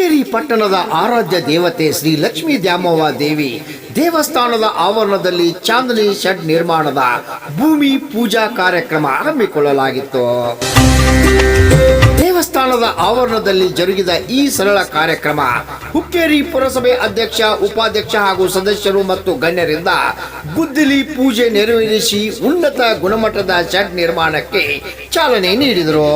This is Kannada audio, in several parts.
ಹುಕ್ಕೇರಿ ಪಟ್ಟಣದ ಆರಾಧ್ಯ ದೇವತೆ ಶ್ರೀ ಲಕ್ಷ್ಮೀ ದ್ಯಾಮವ್ವ ದೇವಿ ದೇವಸ್ಥಾನದ ಆವರಣದಲ್ಲಿ ಚಾಂದನಿ ಶೆಡ್ ನಿರ್ಮಾಣದ ಭೂಮಿ ಪೂಜಾ ಕಾರ್ಯಕ್ರಮ ಆರಂಭಿಕೊಳ್ಳಲಾಗಿತ್ತು. ದೇವಸ್ಥಾನದ ಆವರಣದಲ್ಲಿ ಜರುಗಿದ ಈ ಸರಳ ಕಾರ್ಯಕ್ರಮ ಹುಕ್ಕೇರಿ ಪುರಸಭೆ ಅಧ್ಯಕ್ಷ, ಉಪಾಧ್ಯಕ್ಷ ಹಾಗೂ ಸದಸ್ಯರು ಮತ್ತು ಗಣ್ಯರಿಂದ ಗುದ್ದಲಿ ಪೂಜೆ ನೆರವೇರಿಸಿ ಉನ್ನತ ಗುಣಮಟ್ಟದ ಶೆಡ್ ನಿರ್ಮಾಣಕ್ಕೆ ಚಾಲನೆ ನೀಡಿದರು.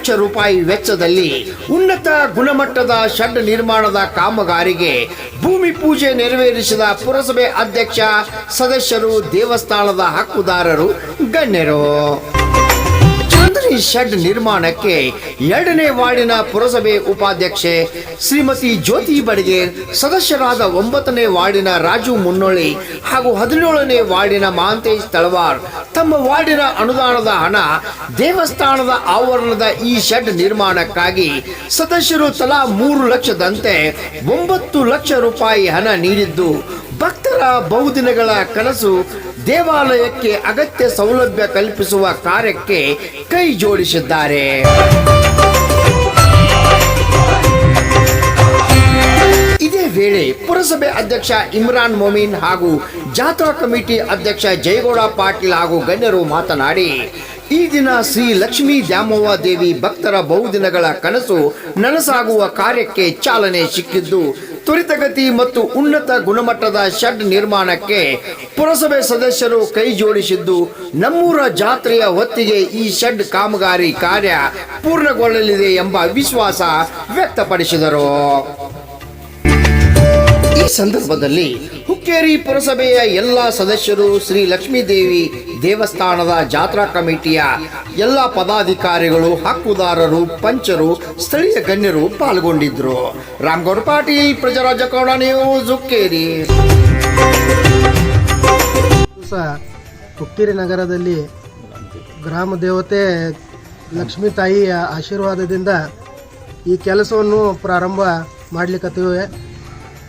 ಲಕ್ಷ ರೂಪಾಯಿ ವೆಚ್ಚದಲ್ಲಿ ಉನ್ನತ ಗುಣಮಟ್ಟದ ಶೆಡ್ ನಿರ್ಮಾಣದ ಕಾಮಗಾರಿಗೆ ಭೂಮಿ ಪೂಜೆ ನೆರವೇರಿಸಿದ ಪುರಸಭೆ ಅಧ್ಯಕ್ಷ ಸದಸ್ಯರು ದೇವಸ್ಥಾನದ ಹಕ್ಕುದಾರರು ಗಣ್ಯರು. ಚಾಂದನಿ ಶೆಡ್ ನಿರ್ಮಾಣಕ್ಕೆ ಎರಡನೇ ವಾರ್ಡಿನ ಪುರಸಭೆ ಉಪಾಧ್ಯಕ್ಷೆ ಶ್ರೀಮತಿ ಜ್ಯೋತಿ ಬಡಿಗೆ ಸದಸ್ಯರಾದ ಒಂಬತ್ತನೇ ವಾರ್ಡಿನ ರಾಜು ಮುನ್ನೋಳಿ ಹಾಗೂ ಹದಿನೇಳನೇ ವಾರ್ಡಿನ ಮಹಾಂತೇಶ್ ತಳವಾರ್ ತಮ್ಮ ವಾರ್ಡಿನ ಅನುದಾನದ ಹಣ ದೇವಸ್ಥಾನದ ಆವರಣದ ಈ ಶೆಡ್ ನಿರ್ಮಾಣಕ್ಕಾಗಿ ಸದಸ್ಯರು ತಲಾ ಮೂರು ಲಕ್ಷದಂತೆ ಒಂಬತ್ತು ಲಕ್ಷ ರೂಪಾಯಿ ಹಣ ನೀಡಿದ್ದು ಭಕ್ತರ ಬಹುದಿನಗಳ ಕನಸು ದೇವಾಲಯಕ್ಕೆ ಅಗತ್ಯ ಸೌಲಭ್ಯ ಕಲ್ಪಿಸುವ ಕಾರ್ಯಕ್ಕೆ ಕೈ ಜೋಡಿಸಿದ್ದಾರೆ. ಇದೇ ವೇಳೆ ಪುರಸಭೆ ಅಧ್ಯಕ್ಷ ಇಮ್ರಾನ್ ಮೊಮಿನ್ ಹಾಗೂ ಜಾತ್ರಾ ಕಮಿಟಿ ಅಧ್ಯಕ್ಷ ಜಯಗೌಡ ಪಾಟೀಲ್ ಹಾಗೂ ಗಣ್ಯರು ಮಾತನಾಡಿ, ಈ ದಿನ ಶ್ರೀ ಲಕ್ಷ್ಮೀ ದ್ಯಾಮವ್ವ ದೇವಿ ಭಕ್ತರ ಬಹುದಿನಗಳ ಕನಸು ನನಸಾಗುವ ಕಾರ್ಯಕ್ಕೆ ಚಾಲನೆ ಸಿಕ್ಕಿದ್ದು ತ್ವರಿತಗತಿ ಮತ್ತು ಉನ್ನತ ಗುಣಮಟ್ಟದ ಶೆಡ್ ನಿರ್ಮಾಣಕ್ಕೆ ಪುರಸಭೆ ಸದಸ್ಯರು ಕೈ ಜೋಡಿಸಿದ್ದು, ನಮ್ಮೂರ ಜಾತ್ರೆಯ ಹೊತ್ತಿಗೆ ಈ ಶೆಡ್ ಕಾಮಗಾರಿ ಕಾರ್ಯ ಪೂರ್ಣಗೊಳ್ಳಲಿದೆ ಎಂಬ ವಿಶ್ವಾಸ ವ್ಯಕ್ತಪಡಿಸಿದರು. ಸಂದರ್ಭದಲ್ಲಿ ಹುಕ್ಕೇರಿ ಪುರಸಭೆಯ ಎಲ್ಲ ಸದಸ್ಯರು ಶ್ರೀ ಲಕ್ಷ್ಮೀದೇವಿ ದೇವಸ್ಥಾನದ ಜಾತ್ರಾ ಕಮಿಟಿಯ ಎಲ್ಲ ಪದಾಧಿಕಾರಿಗಳು, ಹಕ್ಕುದಾರರು, ಪಂಚರು, ಸ್ಥಳೀಯ ಗಣ್ಯರು ಪಾಲ್ಗೊಂಡಿದ್ರು. ರಾಮ್ಗೌಡ ಪಾಟೀಲ್ ಪ್ರಜಾರಾಜ ಕೌಡ ನ್ಯೂಸ್, ಹುಕ್ಕೇರಿ. ಹುಕ್ಕೇರಿ ನಗರದಲ್ಲಿ ಗ್ರಾಮ ದೇವತೆ ಲಕ್ಷ್ಮೀ ತಾಯಿಯ ಆಶೀರ್ವಾದದಿಂದ ಈ ಕೆಲಸವನ್ನು ಪ್ರಾರಂಭ ಮಾಡಲಿಕ್ಕತ್ತೀವಿ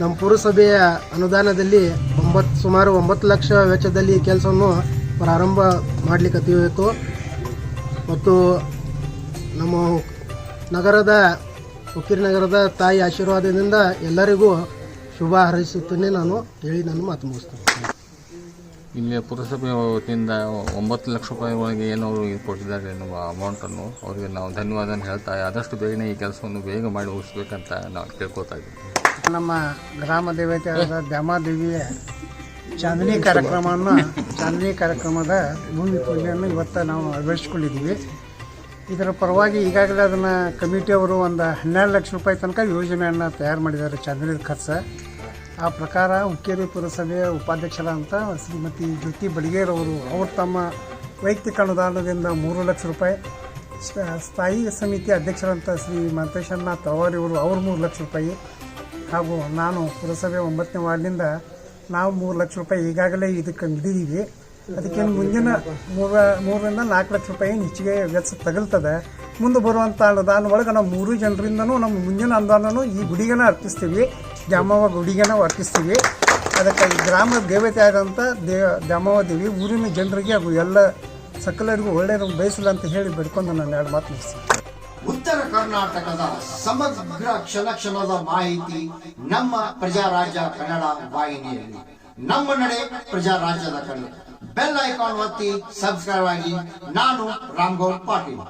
ನಮ್ಮ ಪುರಸಭೆಯ ಅನುದಾನದಲ್ಲಿ ಒಂಬತ್ತು ಸುಮಾರು ಒಂಬತ್ತು ಲಕ್ಷ ವೆಚ್ಚದಲ್ಲಿ ಕೆಲಸವನ್ನು ಪ್ರಾರಂಭ ಮಾಡಲಿಕ್ಕತ್ತೀವಿತ್ತು ಮತ್ತು ನಮ್ಮ ನಗರದ ಉಕ್ಕಿರಿನಗರದ ನಗರದ ತಾಯಿ ಆಶೀರ್ವಾದದಿಂದ ಎಲ್ಲರಿಗೂ ಶುಭ ಹಾರೈಸುತ್ತೇನೆ ನಾನು. ಹೇಳಿ ನಾನು ಮಾತು ಮುಗಿಸ್ತೇನೆ. ಇಲ್ಲಿ ಪುರಸಭೆ ವತಿಯಿಂದ ಒಂಬತ್ತು ಲಕ್ಷ ರೂಪಾಯಿ ಒಳಗೆ ಏನು ಅವರು ಇದು ಕೊಟ್ಟಿದ್ದಾರೆ ಎನ್ನುವ ಅಮೌಂಟನ್ನು ಅವರಿಗೆ ನಾವು ಧನ್ಯವಾದ ಹೇಳ್ತಾ ಆದಷ್ಟು ಬೇಗನೆ ಈ ಕೆಲಸವನ್ನು ಬೇಗ ಮಾಡಿ ಉಳಿಸ್ಬೇಕಂತ ನಾವು ಕೇಳ್ಕೊತಾ ಇದ್ದೀವಿ. ನಮ್ಮ ಗ್ರಾಮ ದೇವತೆಯಾದ ದ್ಯಾಮಾದೇವಿಯ ಚಾಂದನಿ ಕಾರ್ಯಕ್ರಮವನ್ನು, ಚಾಂದನಿ ಕಾರ್ಯಕ್ರಮದ ಭೂಮಿ ಪೂಜೆಯನ್ನು ಇವತ್ತು ನಾವು ಅಳವಡಿಸ್ಕೊಂಡಿದ್ದೀವಿ ಇದರ ಪರವಾಗಿ ಈಗಾಗಲೇ ಅದನ್ನು ಕಮಿಟಿಯವರು ಒಂದು ಹನ್ನೆರಡು ಲಕ್ಷ ರೂಪಾಯಿ ತನಕ ಯೋಜನೆಯನ್ನು ತಯಾರು ಮಾಡಿದ್ದಾರೆ ಚಾಂದನಿ ಖರ್ಚು. ಆ ಪ್ರಕಾರ ಹುಕ್ಕೇರಿ ಪುರಸಭೆಯ ಉಪಾಧ್ಯಕ್ಷರಾದಂಥ ಶ್ರೀಮತಿ ಜ್ಯೋತಿ ಬಡಿಗೇರವರು ಅವರು ತಮ್ಮ ವೈಯಕ್ತಿಕ ಅನುದಾನದಿಂದ ಮೂರು ಲಕ್ಷ ರೂಪಾಯಿ ಸ್ಥಾಯಿ ಸಮಿತಿ ಅಧ್ಯಕ್ಷರಂತ ಶ್ರೀ ತವಾರಿ ಅವರು ಅವ್ರು ಮೂರು ಲಕ್ಷ ರೂಪಾಯಿ ಹಾಗೂ ನಾನು ಪುರಸಭೆ ಒಂಬತ್ತನೇ ವಾರ್ಡ್ನಿಂದ ನಾವು ಮೂರು ಲಕ್ಷ ರೂಪಾಯಿ ಈಗಾಗಲೇ ಇದಕ್ಕೆ ನೀಡಿದ್ದೀವಿ ಅದಕ್ಕೇನು ಮುಂದಿನ ಮೂರ ಮೂರರಿಂದ ನಾಲ್ಕು ಲಕ್ಷ ರೂಪಾಯಿ ಹೆಚ್ಚಿಗೆ ವೆಚ್ಚ ತಗಲ್ತದೆ. ಮುಂದೆ ಬರುವಂಥ ಅನುದಾನ ಒಳಗೆ ನಾವು ಮೂರು ಜನರಿಂದನೂ ನಮ್ಮ ಮುಂದಿನ ಅನುದಾನನೂ ಈ ಗುಡಿಗೆನ ಅರ್ಪಿಸ್ತೀವಿ. ದ್ಯಾಮವ್ವ ಗುಡಿಗೇನ ಅದಕ್ಕೆ ಈ ಗ್ರಾಮ ದೇವತೆ ಆದಂಥ ದೇವ ದ್ಯಾಮವ್ವ ದೇವಿ ಊರಿನ ಜನರಿಗೆ ಹಾಗೂ ಎಲ್ಲ ಸಕಲರಿಗೂ ಒಳ್ಳೆಯದು ಬಯಸಲ್ಲ ಅಂತ ಹೇಳಿ ಬಿಡ್ಕೊಂಡು ನಾನು ಎರಡು ಮಾತು ಉತ್ತರ ಕರ್ನಾಟಕದ ಸಮಗ್ರ ಕ್ಷಣ ಕ್ಷಣದ ಮಾಹಿತಿ ನಮ್ಮ ಪ್ರಜಾರಾಜ್ಯ ಕನ್ನಡ ವಾಹಿನಿಯಲ್ಲಿ. ನಮ್ಮ ನಡೆ ಪ್ರಜಾರಾಜ್ಯದ ಕನ್ನಡ ಬೆಲ್ ಐಕಾನ್ ಒತ್ತಿ ಸಬ್ಸ್ಕ್ರೈಬ್ ಆಗಿ ನಾನು ರಾಮ್ಗೌಡ್ ಪಾಟೀಲ್.